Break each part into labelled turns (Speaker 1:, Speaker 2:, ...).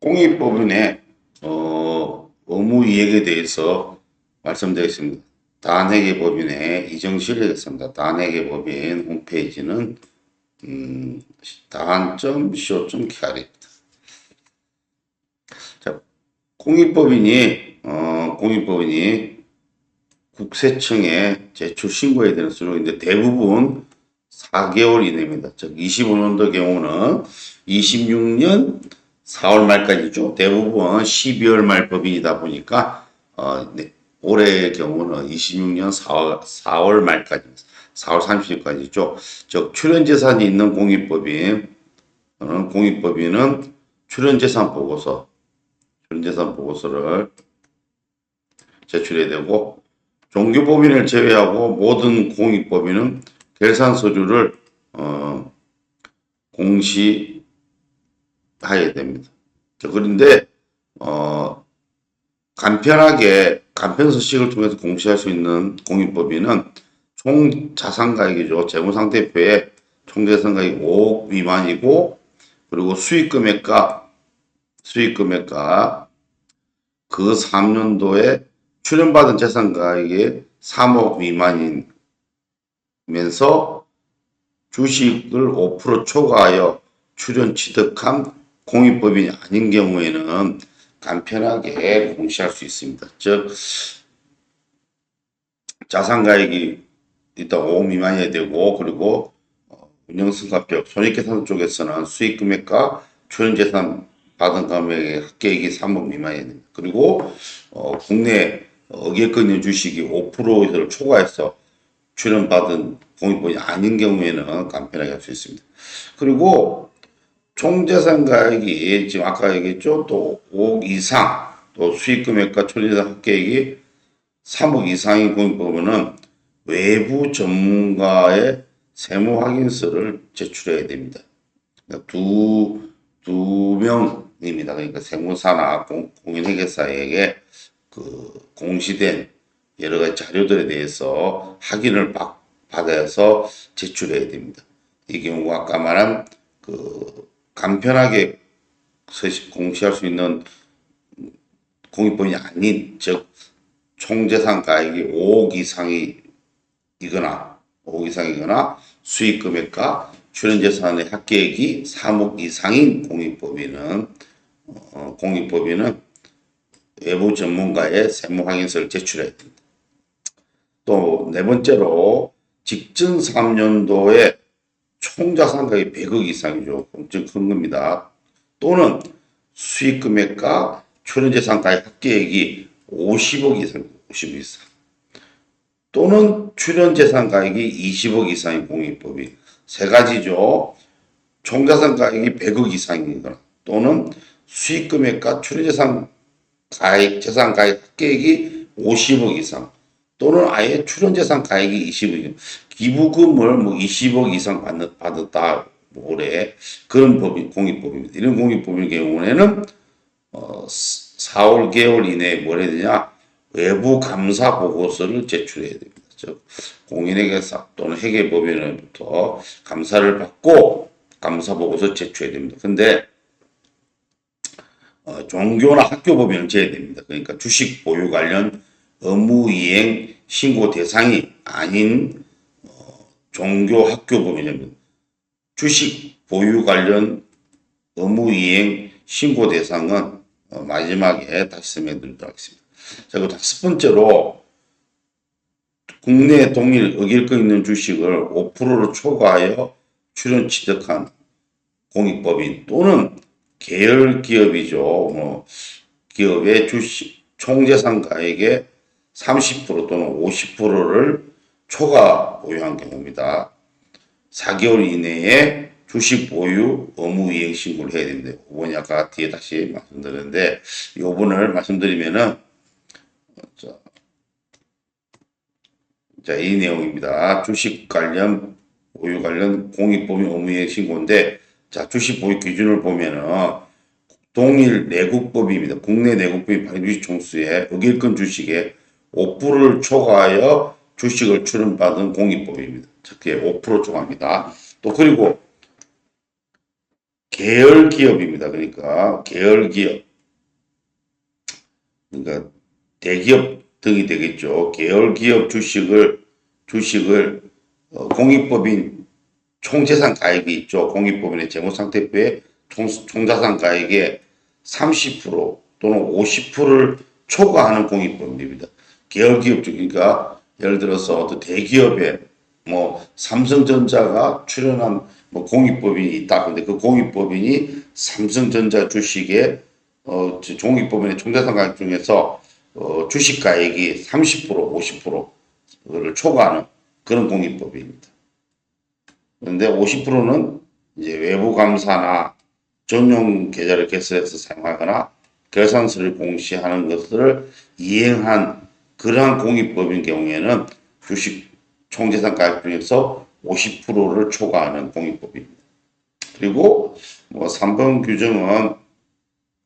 Speaker 1: 공익법인의 어, 의무 이행에 대해서 말씀드리겠습니다. 다한회계 법인의 이정실이겠습니다. 다한회계 법인 홈페이지는 음, 다한.co.kr입니다. 자, 공익법인이 어, 공익법인이 국세청에 제출 신고해야 되는 수록인데 대부분 4개월 이내입니다. 즉 25년도 경우는 26년 4월 말까지죠. 대부분 12월 말 법인이다 보니까 어, 네, 올해의 경우는 26년 4월, 4월 말까지 4월 30일까지죠. 즉 출연재산이 있는 공익법인 어, 공익법인은 출연재산 보고서 출연재산 보고서를 제출해야 되고 종교법인을 제외하고 모든 공익법인은 결산 서류를 어, 공시 해야 됩니다. 자, 그런데 어, 간편하게 간편 서식을 통해서 공시할 수 있는 공익법인은 총 자산가액이죠. 재무상태표에 총 자산가액 5억 미만이고 그리고 수익금액과 수익금액과 그 3년도에 출연받은 재산가액이 3억 미만이면서 주식을 5% 초과하여 출연 취득한 공익법인이 아닌 경우에는 간편하게 공시할 수 있습니다. 즉 자산가액이 일단 5억 미만이어야 되고 그리고 어, 운영성과표 손익계산 쪽에서는 수익금액과 출연재산 받은 금액의 합계액이 3억 미만이어야 됩니다. 그리고 어, 국내 있는 주식이 5%를 초과해서 출연받은 공익법이 아닌 경우에는 간편하게 할 수 있습니다. 그리고 총재산 가액이 지금 아까 얘기했죠. 또 5억 이상 또 수익금액과 출연재산 합계액이 3억 이상인 공익법은 외부 전문가의 세무 확인서를 제출해야 됩니다. 그러니까 두, 두 명입니다. 그러니까 세무사나 공, 공인회계사에게 그 공시된 여러 가지 자료들에 대해서 확인을 받, 받아서 제출해야 됩니다. 이 경우 아까 말한 그 간편하게 공시할 수 있는 공익법인이 아닌 즉 총재산 가액이 5억 이상이거나 5억 이상이거나 수익 금액과 출연재산의 합계액이 3억 이상인 공익법인은 어, 공익법인은 외부 전문가의 세무 확인서를 제출해야 됩니다. 또 네 번째로 직전 3년도에 총자산가액이 100억 이상이죠. 엄청 큰 겁니다. 또는 수익 금액과 출연재산가액 합계액이 50억 이상, 50억 이상. 또는 출연재산가액이 20억 이상인 공익법이 세 가지죠. 총자산가액이 100억 이상이거나 또는 수익금액과 출연재산 가액, 재산 가액 합계액이 50억 이상 또는 아예 출연재산 가액이 20억 기부금을 뭐 20억 이상 받는, 받았다 뭐 올해 그런 법이 공익법입니다. 이런 공익법의 경우에는 어, 4월 개월 이내에 뭘 해야 되냐 외부 감사 보고서를 제출해야 됩니다. 즉 공인회계사 또는 회계법인으로부터 감사를 받고 감사 보고서 제출해야 됩니다. 근데 어, 종교나 학교 법인은 제외됩니다. 그러니까 주식 보유 관련 의무 이행 신고 대상이 아닌 어, 종교 학교 법인입니다. 주식 보유 관련 의무 이행 신고 대상은 어, 마지막에 다시 설명드리도록 하겠습니다. 자, 그리고 다섯 번째로 국내 동일 의결권 있는 주식을 5%로 초과하여 출연 취득한 공익법인 또는 계열 기업이죠. 뭐 기업의 주식 총재산 가액의 30% 또는 50%를 초과 보유한 경우입니다. 4개월 이내에 주식 보유 의무 이행 신고를 해야 됩니다. 5번이 아까 뒤에 다시 말씀드렸는데 이 5번을 말씀드리면은 자, 자, 이 내용입니다. 주식 관련 보유 관련 공익법인 의무 이행 신고인데 자, 주식 보유 기준을 보면은 동일 내국법입니다. 국내 내국법이 발주식 총수의 의결권 주식의 5%를 초과하여 주식을 출연받은 공익법입니다. 특히 5% 초과합니다. 또 그리고 계열 기업입니다. 그러니까 계열 기업. 그러니까 대기업 등이 되겠죠. 계열 기업 주식을 주식을 어, 공익법인 총재산 가액이 있죠. 공익법인의 재무상태표에 총, 총자산 가액의 30% 또는 50%를 초과하는 공익법인입니다. 계열 기업 중 그러니까 예를 들어서 어떤 대기업에 뭐 삼성전자가 출연한 뭐 공익법인이 있다. 근데 그 공익법인이 삼성전자 주식에 어, 저 공익법인의 총자산 가액 중에서 어, 주식 가액이 30% 50%를 초과하는 그런 공익법입니다. 그런데 50%는 이제 외부 감사나 전용 계좌를 개설해서 사용하거나 결산서를 공시하는 것을 이행한 그러한 공익법인 경우에는 주식 총재산 가액 중에서 50%를 초과하는 공익법입니다. 그리고 뭐 3번 규정은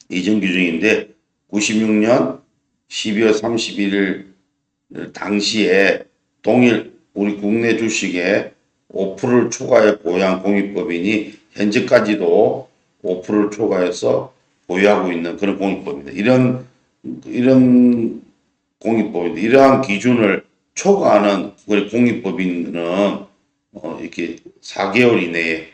Speaker 1: 이전 규정인데 96년 12월 31일 당시에 동일 우리 국내 주식의 5%를 초과해 보유한 공익법인이 현재까지도 5%를 초과해서 보유하고 있는 그런 공익법입니다. 이런 이런 공익법인데 이러한 기준을 초과하는 공익법인은 어, 이렇게 4개월 이내에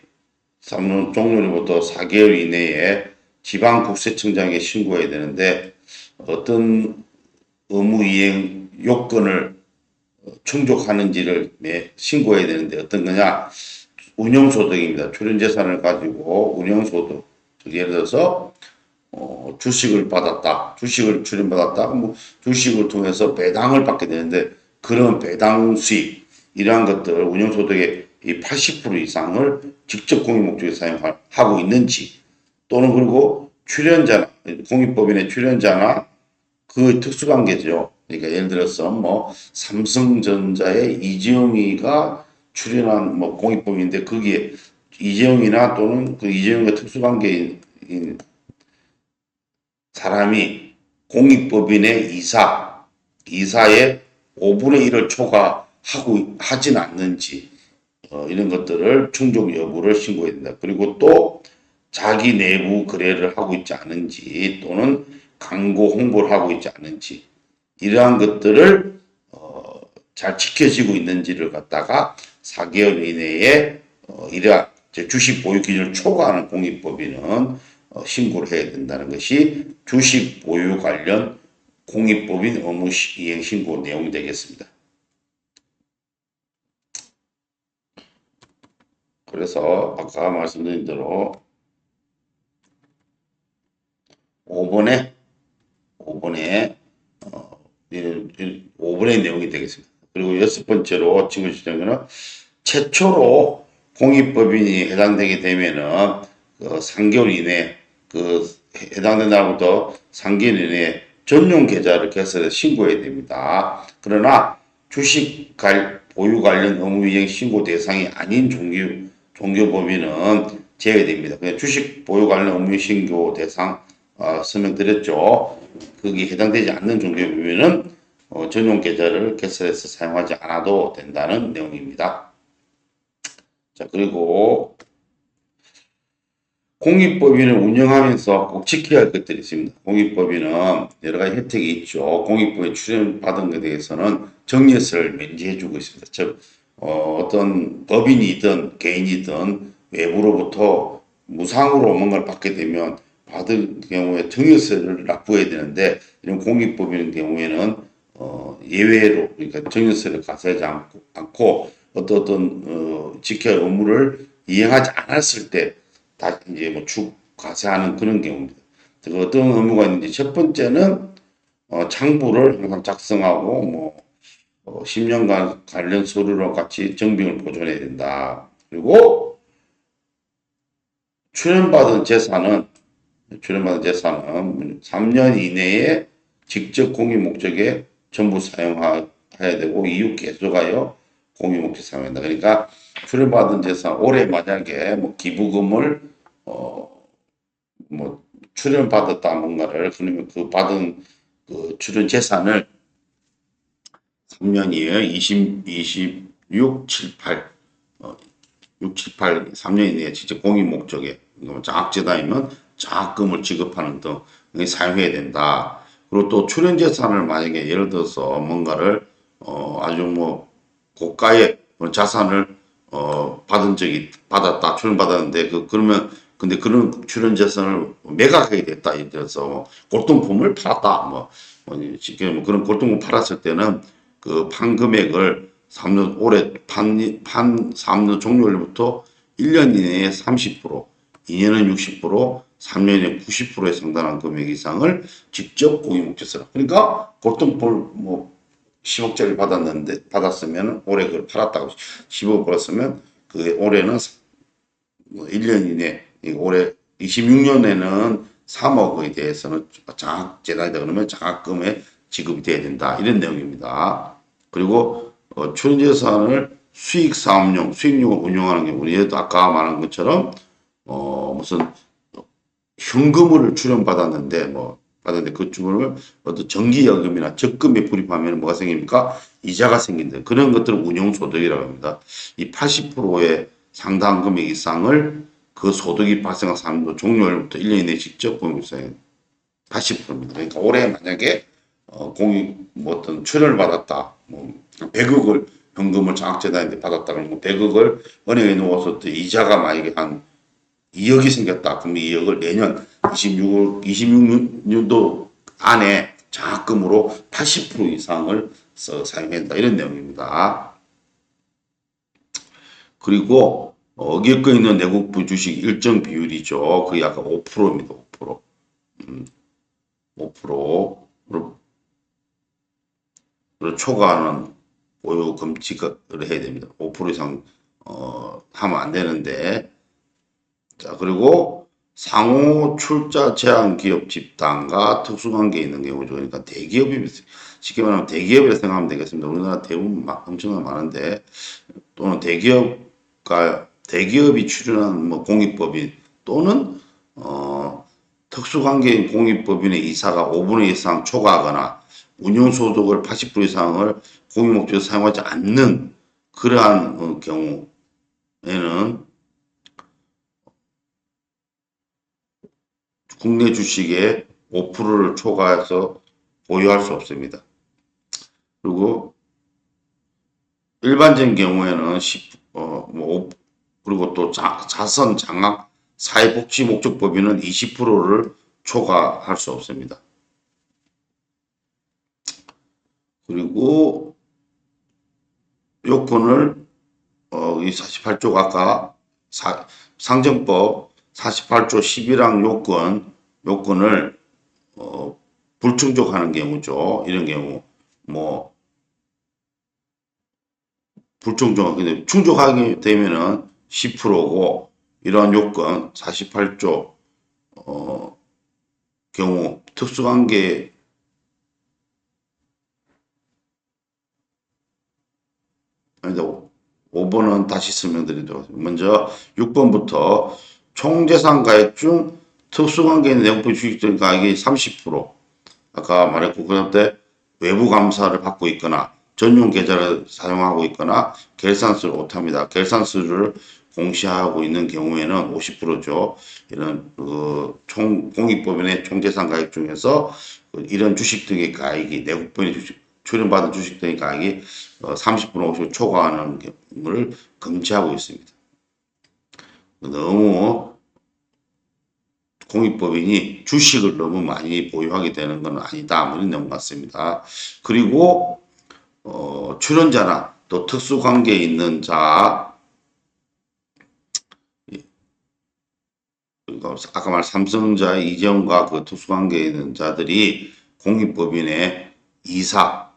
Speaker 1: 삼년 종료로부터 4개월 이내에 지방국세청장에 신고해야 되는데 어떤 의무 이행 요건을 충족하는지를 매- 신고해야 되는데 어떤 거냐 운영소득입니다. 출연재산을 가지고 운영소득 즉 예를 들어서 어, 주식을 받았다. 주식을 출연받았다. 뭐 주식을 통해서 배당을 받게 되는데 그런 배당 수익 이러한 것들 운영소득의 이 80% 이상을 직접 공익 목적에 사용하고 있는지 또는 그리고 출연자나 공익법인의 출연자나 그 특수관계죠. 그러니까 예를 들어서 뭐 삼성전자의 이재용이가 출연한 뭐 공익법인인데 거기에 이재용이나 또는 그 이재용과 특수관계인 사람이 공익법인의 이사, 이사의 5분의 1을 초과하고 하진 않는지 어, 이런 것들을 충족 여부를 신고해야 된다. 그리고 또 자기 내부 거래를 하고 있지 않은지 또는 광고 홍보를 하고 있지 않은지 이러한 것들을 어, 잘 지켜지고 있는지를 갖다가 4개월 이내에 어, 이러한 주식 보유 기준을 초과하는 공익법인은 어, 신고를 해야 된다는 것이 주식 보유 관련 공익법인 시- 이행 신고 내용이 되겠습니다. 그래서 아까 말씀드린 대로 5번에 5번에 어, 5번의 내용이 되겠습니다. 그리고 여섯 번째로 친구 지정은 최초로 공익법인이 해당되게 되면은 그 3개월 이내 그 해당된 날부터 3개월 이내에 전용 계좌를 개설해서 신고해야 됩니다. 그러나 주식 갈, 보유 관련 의무 이행 신고 대상이 아닌 종교 종교법인은 제외됩니다. 그냥 주식 보유 관련 의무 신고 대상 어, 설명드렸죠. 거기 해당되지 않는 종교법인은 어, 전용 계좌를 개설해서 사용하지 않아도 된다는 내용입니다. 자 그리고 공익법인을 운영하면서 꼭 지켜야 할 것들이 있습니다. 공익법인은 여러 가지 혜택이 있죠. 공익법인 출연받은 것에 대해서는 정리세를 면제해주고 있습니다. 즉 어, 어떤 법인이든 개인이든 외부로부터 무상으로 뭔가를 받게 되면 받을 경우에 정유세를 납부해야 되는데 이런 공익법인 경우에는 어, 예외로 그러니까 정유세를 가세하지 않고, 않고 어떤 어떤 어, 지켜야 할 의무를 이행하지 않았을 때 다 이제 뭐축 과세하는 그런 경우입니다. 그 어떤 의무가 있는지 첫 번째는 어, 창부를 항상 작성하고 뭐 어, 10년간 관련 서류로 같이 정빙을 보존해야 된다. 그리고 출연받은 재산은 출연받은 재산은 3년 이내에 직접 공익 목적에 전부 사용해야 되고 이후 계속하여 공익 목적 사용한다. 그러니까 출연받은 재산 올해 만약에 뭐 기부금을 어 뭐 출연받았다 뭔가를 그러면 그 받은 그 출연 재산을 3년이에요. 20, 26, 7, 8 어, 6, 7, 8 3년 이내에 직접 공익 목적에 장학재단이면 장학금을 지급하는 등에 사용해야 된다. 그리고 또 출연 재산을 만약에 예를 들어서 뭔가를 어, 아주 뭐 고가의 자산을 어, 받은 적이 받았다 출연받았는데 그 그러면 근데 그런 출연 재산을 매각하게 됐다 예를 들어서 뭐 골동품을 팔았다 뭐, 뭐 지금 뭐 그런 골동품 팔았을 때는 그 판 금액을 3년 올해 판, 판 3년 종료일부터 1년 이내에 30% 2년은 60% 3년에 90%에 상당한 금액 이상을 직접 고위목재서라 그러니까 골동품을 뭐 10억짜리 받았는데 받았으면 올해 그걸 팔았다고 10억 벌었으면 그 올해는 뭐 1년 이내 이 올해 26년에는 3억에 대해서는 장학재단이다 그러면 장학금에 지급이 돼야 된다 이런 내용입니다. 그리고 어, 출연재산을 수익 사업용 수익용을 운용하는 경우는 아까 말한 것처럼 어 무슨 현금을 출연받았는데 뭐 받았는데 그 주문을 어떤 정기여금이나 적금에 불입하면 뭐가 생깁니까? 이자가 생긴다. 그런 것들을 운용소득이라고 합니다. 이 80%의 상당 금액 이상을 그 소득이 발생한 3도 종료일부터 1년 이내에 직접 공유세 80%입니다. 그러니까 올해 만약에 어, 공유 뭐 어떤 출연을 받았다. 뭐 100억을 현금을 장학재단인데 받았다 그러면 100억을 은행에 넣어서 또 이자가 만약에 한 2억이 생겼다. 그럼 2억을 내년 26월 26년도 안에 장학금으로 80% 이상을 써 사용한다. 이런 내용입니다. 그리고 어기에 있는 내국부 주식 일정 비율이죠. 그게 약간 5%입니다. 5%. 음, 5%를 초과하는 보유 금지를 해야 됩니다. 5% 이상 어, 하면 안 되는데 자, 그리고 상호 출자 제한 기업 집단과 특수관계 있는 경우죠. 그러니까 대기업이 쉽게 말하면 대기업이라 생각하면 되겠습니다. 우리나라 대부분 막 엄청나게 많은데 또는 대기업과 대기업이 출연한 뭐 공익법인 또는 어 특수관계인 공익법인의 이사가 5분의 이상 초과하거나 운용소득을 80% 이상을 공익 목적으로 사용하지 않는 그러한 어, 경우에는 국내 주식의 5%를 초과해서 보유할 수 없습니다. 그리고 일반적인 경우에는 10, 어, 뭐, 그리고 또 자, 자선 장학 사회복지 목적 법인은 20%를 초과할 수 없습니다. 그리고 요건을 어, 이 48조 아까 사, 상정법 48조 11항 요건 요건을 어, 불충족하는 경우죠. 이런 경우 뭐 불충족 근데 충족하게 되면은 10%고 이러한 요건 48조 어, 경우 특수관계 아니다 5번은 다시 설명드리도록 하겠습니다. 먼저 6번부터 총재산 가액 중 특수관계인 내용부 주식들 가액이 30% 아까 말했고 그때 외부 감사를 받고 있거나 전용 계좌를 사용하고 있거나 결산서를 못합니다. 결산서를 공시하고 있는 경우에는 50%죠. 이런 그 총 공익법인의 총재산 가액 중에서 그 이런 주식 등의 가액이 내국분의 주식 출연받은 주식 등의 가액이 30% 50% 초과하는 경우를 금지하고 있습니다. 너무 공익법인이 주식을 너무 많이 보유하게 되는 건 아니다. 뭐 이런 내용 같습니다. 그리고 어, 출연자나 또 특수관계에 있는 자 그러니까 아까 말 삼성자 이재용과 그 특수관계에 있는 자들이 공익법인의 이사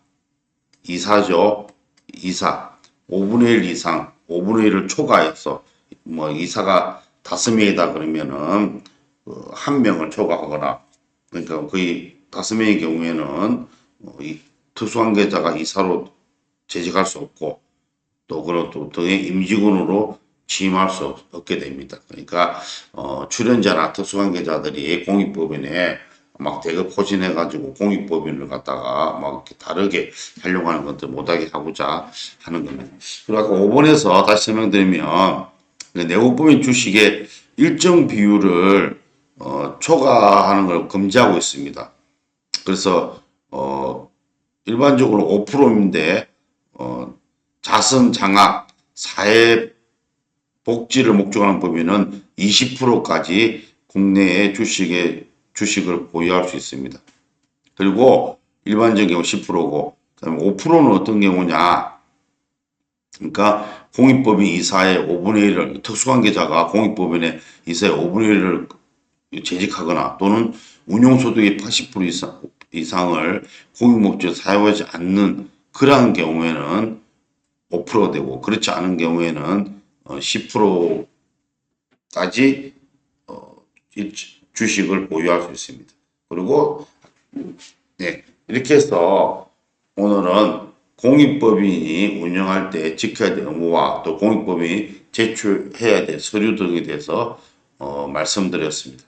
Speaker 1: 이사죠 이사 5분의 1 이상 5분의 1을 초과해서 뭐 이사가 다섯 명이다 그러면은 그 한 명을 초과하거나 그러니까 거의 다섯 명의 경우에는 어, 이 특수관계자가 이사로 재직할 수 없고 또또 등의 임직원으로 취임할 수 없, 없게 됩니다. 그러니까 어, 출연자나 특수관계자들이 공익법인에 막 대거 포진해 가지고 공익법인을 갖다가 막 이렇게 다르게 하려고 하는 것들 못하게 하고자 하는 겁니다. 아까 5번에서 다시 설명드리면 내국법인 주식의 일정 비율을 어, 초과하는 걸 금지하고 있습니다. 그래서 어, 일반적으로 5%인데 어, 자선 장학 사회 복지를 목적하는 법인은 20%까지 국내에 주식에 주식을 보유할 수 있습니다. 그리고 일반적인 경우 10%고 그다음에 5%는 어떤 경우냐? 그러니까 공익법인 이사의 5분의 1을 특수관계자가 공익법인의 이사의 5분의 1을 재직하거나 또는 운용소득의 80% 이상, 이상을 공익목적에 사용하지 않는 그러한 경우에는 5%가 되고 그렇지 않은 경우에는 어, 10%까지 어, 이 주- 주식을 보유할 수 있습니다. 그리고 네, 이렇게 해서 오늘은 공익법인이 운영할 때 지켜야 될 의무와 또 공익법인이 제출해야 될 서류 등에 대해서 어, 말씀드렸습니다.